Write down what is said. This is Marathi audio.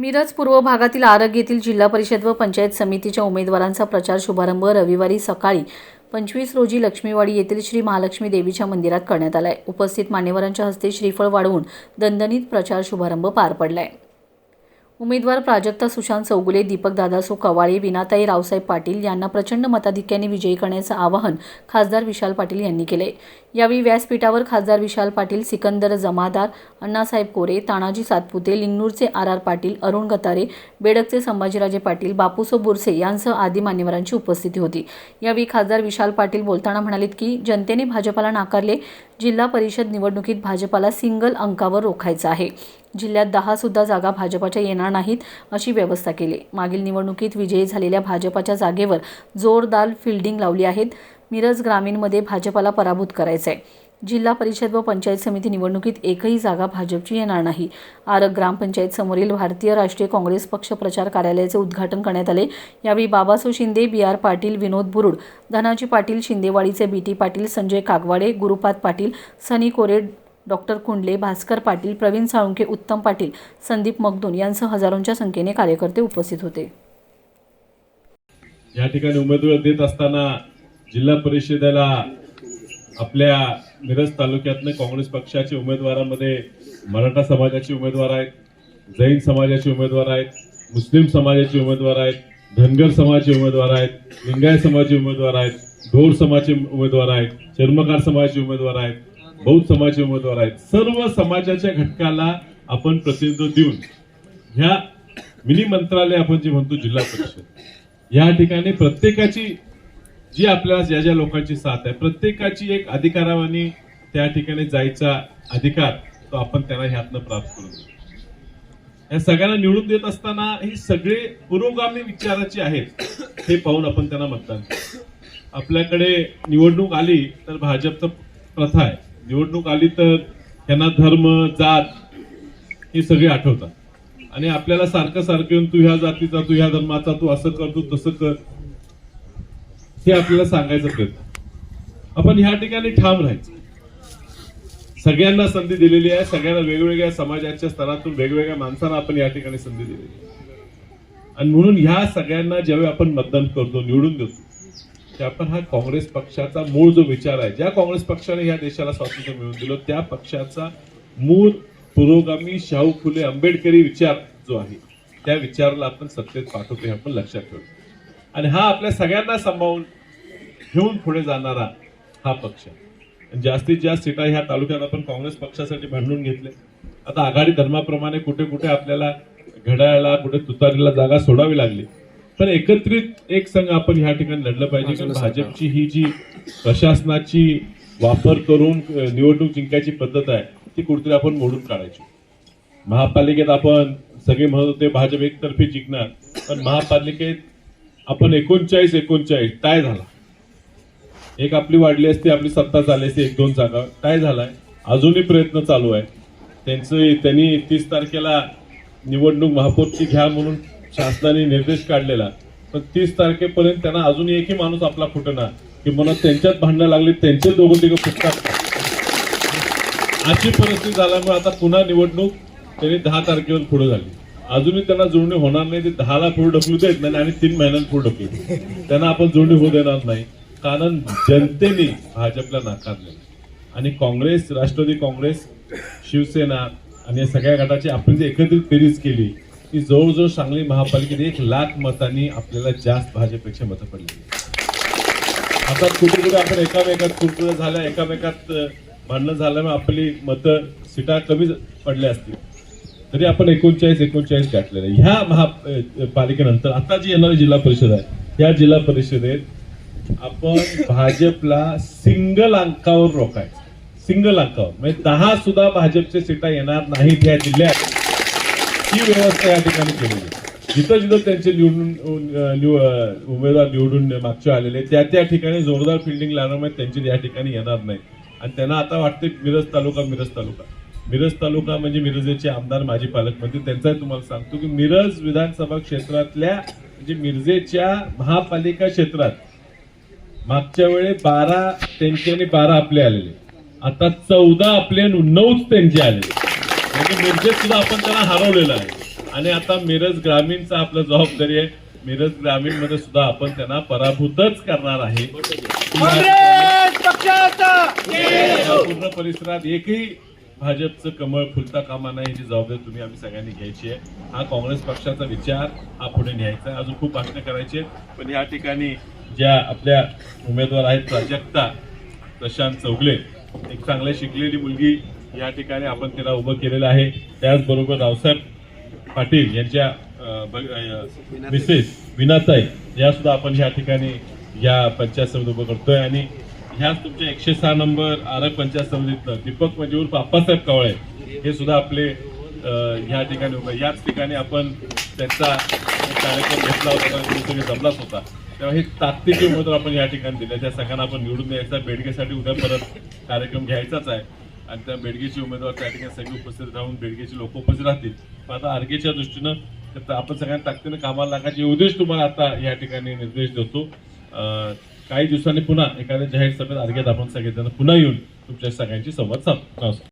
मिरज पूर्व भागातील आरग येथील जिल्हा परिषद व पंचायत समितीच्या उमेदवारांचा प्रचार शुभारंभ रविवारी सकाळी पंचवीस रोजी लक्ष्मीवाडी येथील श्री महालक्ष्मी देवीच्या मंदिरात करण्यात आला आहे उपस्थित मान्यवरांच्या हस्ते श्रीफळ वाढवून दणदणीत प्रचार शुभारंभ पार पडला आहे उमेदवार प्राजक्ता सुशांत चौगुले दीपक दादासो कवाळे विनाताई रावसाहेब पाटील यांना प्रचंड मताधिक्याने विजयी करण्याचं आवाहन खासदार विशाल पाटील यांनी केले यावेळी व्यासपीठावर खासदार विशाल पाटील सिकंदर जमादार अण्णासाहेब कोरे तानाजी सातपुते लिंगनूरचे आर आर पाटील अरुण गतारे बेडकचे संभाजीराजे पाटील बापूसो बुरसे यांसह आदी मान्यवरांची उपस्थिती होती. यावेळी खासदार विशाल पाटील बोलताना म्हणालेत की जनतेने भाजपाला नाकारले जिल्हा परिषद निवडणुकीत भाजपाला सिंगल अंकावर रोखायचं आहे. जिल्ह्यात दहा सुद्धा जागा भाजपाच्या येणार नाहीत अशी व्यवस्था केली. मागील निवडणुकीत विजयी झालेल्या भाजपाच्या जागेवर जोरदार फिल्डिंग लावली आहेत. मिरज ग्रामीणमध्ये भाजपाला पराभूत करायचं आहे जिल्हा परिषद व पंचायत समिती निवडणुकीत एकही जागा भाजपची येणार नाही. आरग ग्रामपंचायत समोरील भारतीय राष्ट्रीय काँग्रेस पक्ष प्रचार कार्यालयाचे उद्घाटन करण्यात आले. यावेळी Babaso Shinde B R Patil Vinod Burud Dhanaji Patil शिंदेवाडीचे B T Patil Sanjay Kagwade Gurupad Patil Sunny Kore doctor Kundale Bhaskar Patil Pravin Salunke Uttam Patil Sandeep मगदून यांसह हजारोंच्या संख्येने कार्यकर्ते उपस्थित होते. या ठिकाणी उमेदवार देत असताना जिल्हा परिषदेला आपल्या मिरज तालुक्यातनं काँग्रेस पक्षाचे उमेदवारामध्ये मराठा समाजाचे उमेदवार आहेत जैन समाजाचे उमेदवार आहेत मुस्लिम समाजाचे उमेदवार आहेत धनगर समाजाचे उमेदवार आहेत लिंगायत समाजाचे उमेदवार आहेत ढोर समाजाचे उमेदवार आहेत चर्मकार समाजाचे उमेदवार आहेत. बौद्ध समाज उमेदवार आहेत. सर्व समाजाच्या घटकाला आपण प्रतिनिधित्व देऊन ह्या मिनी मंत्रालय आपण जे म्हणतो जिल्हा परिषद या ठिकाणी प्रत्येकाची जी आपल्याला ज्या ज्या लोकांची साथ आहे प्रत्येकाची एक अधिकारावानी त्या ठिकाणी जायचा अधिकार तो आपण त्यांना ह्यातनं प्राप्त करून देऊ. या सगळ्यांना निवडून देत असताना ही सगळे पुरोगामी विचाराची आहेत हे पाहून आपण त्यांना मतदान आपल्याकडे निवडणूक आली तर भाजपचं प्रथा आहे. निवडणूक आली तर त्यांना धर्म जात हे सगळी आठवतात. आणि आपल्याला सारखं सारखं येऊन तू ह्या जातीचा तू ह्या धर्माचा तू असं कर तू तसं कर हे आपल्याला सांगायचं प्रयत्न. आपण ह्या ठिकाणी ठाम राहायचं. सगळ्यांना संधी दिलेली आहे सगळ्यांना वेगवेगळ्या समाजाच्या स्तरातून वेगवेगळ्या माणसांना आपण या ठिकाणी संधी दिलेली आहे. आणि म्हणून ह्या सगळ्यांना ज्यावेळी आपण मतदान करतो निवडून देतो आपण हा काँग्रेस पक्षाचा मूळ जो विचार आहे ज्या काँग्रेस पक्षाने या देशाला स्वातंत्र्य मिळवून दिलं त्या पक्षाचा मूळ पुरोगामी शाहू फुले आंबेडकरी विचार जो आहे त्या विचाराला आपण सत्तेत पाठवतो हे आपण लक्षात ठेवतो आणि हा आपल्या सगळ्यांना सांभाळून घेऊन पुढे जाणारा हा पक्ष आणि जास्तीत जास्त सीटा ह्या तालुक्यात आपण काँग्रेस पक्षासाठी भांडून घेतले. आता आघाडी धर्माप्रमाणे कुठे कुठे आपल्याला घड्याळाला कुठे तुतारीला जागा सोडावी लागली. पण एकत्रित एक संघ आपण ह्या ठिकाणी लढलं पाहिजे. कारण भाजपची ही जी प्रशासनाची वापर करून निवडणूक जिंकायची पद्धत आहे ती कुठेतरी आपण मोडून काढायची. महापालिकेत आपण सगळे म्हणत होते भाजप एकतर्फी जिंकणार. पण महापालिकेत आपण एकोणचाळीस एकोणचाळीस टाय झाला. एक आपली वाढली असती आपली सत्ता झाली असती एक दोन जागा. काय झालाय. अजूनही प्रयत्न चालू आहे. त्यांचं त्यांनी तीस तारखेला निवडणूक महापौरची घ्या म्हणून शासनाने निर्देश काढलेला. पण तीस तारखेपर्यंत त्यांना अजून एकही माणूस आपला फुटणार की मला त्यांच्यात भांडणं लागली त्यांचे दोघं तिघं फुटतात. अशी परिस्थिती झाल्यामुळे आता पुन्हा निवडणूक त्यांनी दहा तारखेवर पुढे झाली. अजूनही त्यांना जुळणी होणार नाही ते दहाला पुढे ढकलू देत नाही आणि तीन महिन्यात पुढे ढकलू त्यांना आपण जुळणी होऊ देणार नाही. कारण जनतेने भाजपला नाकारले. आणि काँग्रेस राष्ट्रवादी काँग्रेस शिवसेना आणि या सगळ्या गटाची आपण जे एकत्रित बेरीज केली. की जवळजवळ सांगली महापालिकेत एक लाख मतांनी आपल्याला जास्त भाजपपेक्षा मतं पडली आता कुठे कुठे आपण एकामेकात कुरकुऱ्या झाल्या एकामेकात भांडणं झाल्यामुळे आपली मतं सीटा कमी पडल्या असतील. तरी आपण एकोणचाळीस एकोणचाळीस गाठलेलं आहे. ह्या महापालिकेनंतर आता जी येणारी जिल्हा परिषद आहे या जिल्हा परिषदेत आपण भाजपला सिंगल अंकावर रोखायचं. सिंगल अंकावर. म्हणजे दहा सुद्धा भाजपच्या सीटा येणार नाहीत या जिल्ह्यात. ही व्यवस्था या ठिकाणी केलेली आहे. जिथं जिथं त्यांचे निवडून निव- उमेदवार निवडून मागचे आलेले त्या त्या ठिकाणी जोरदार फिल्डिंग लागल्यामुळे त्यांची या ठिकाणी येणार नाही आणि त्यांना आता वाटते मिरज तालुका मिरज तालुका. मिरज तालुका म्हणजे मिरजेचे आमदार माजी पालकमंत्री. त्यांचाही तुम्हाला सांगतो की मिरज विधानसभा क्षेत्रातल्या म्हणजे मिरजेच्या महापालिका क्षेत्रात मागच्या वेळे बारा त्यांचे आणि बारा आपले आलेले. आता चौदा आपले आणि नऊच त्यांचे आलेले. म्हणजे मिरजेत सुद्धा आपण त्यांना हरवलेलं आहे. आणि आता मिरज ग्रामीणचा आपलं जबाबदारी आहे. मिरज ग्रामीणमध्ये सुद्धा आपण त्यांना पराभूतच करणार आहे. काँग्रेस पक्षाचा या पूर्ण परिसरात एकही भाजपचं कमळ फुलता कामा नाही याची जबाबदारी तुम्ही आम्ही सगळ्यांनी घ्यायची आहे. हा काँग्रेस पक्षाचा विचार हा पुढे न्यायचा अजून खूप भाषणं करायची आहेत. पण या ठिकाणी ज्या आपल्या उमेदवार आहेत प्राजक्ता प्रशांत चौगले एक चांगली शिकलेली मुलगी या ठिकाणी आपण तिला उभं केलेलं आहे. त्याचबरोबर रावसाहेब पाटील यांच्या मिसेस विनाताई या सुद्धा आपण या ठिकाणी या पंचायत समिती उभं करतोय. आणि ह्याच तुमच्या एकशे सहा नंबर आरग पंचायत समितीतनं दीपक म्हणजे उर्फ आप्पासाहेब कावळे हे सुद्धा आपले ह्या ठिकाणी उभं. याच ठिकाणी आपण त्यांचा कार्यक्रम घेतला होता जमलाच होता. तेव्हा हे तात्विक उमेदवार आपण या ठिकाणी दिले. त्या सगळ्यांना आपण निवडून द्यायचा. बेडकेसाठी उद्या परत कार्यक्रम घ्यायचाच आहे. आणि त्या बेडगेचे उमेदवार त्या ठिकाणी सगळे उपस्थित राहून बेडगेचे लोक उपस्थित राहतील. पण आता आरगेच्या दृष्टीनं तर आपण सगळ्यांना ताकदीनं कामाला लागायचे उद्देश तुम्हाला आता या ठिकाणी निर्देश देतो काही दिवसांनी पुन्हा एखाद्या जाहीर सभेत आर्गेत आपण सगळेजण पुन्हा येऊन तुमच्या सगळ्यांची संवाद साधतो नमस्कार.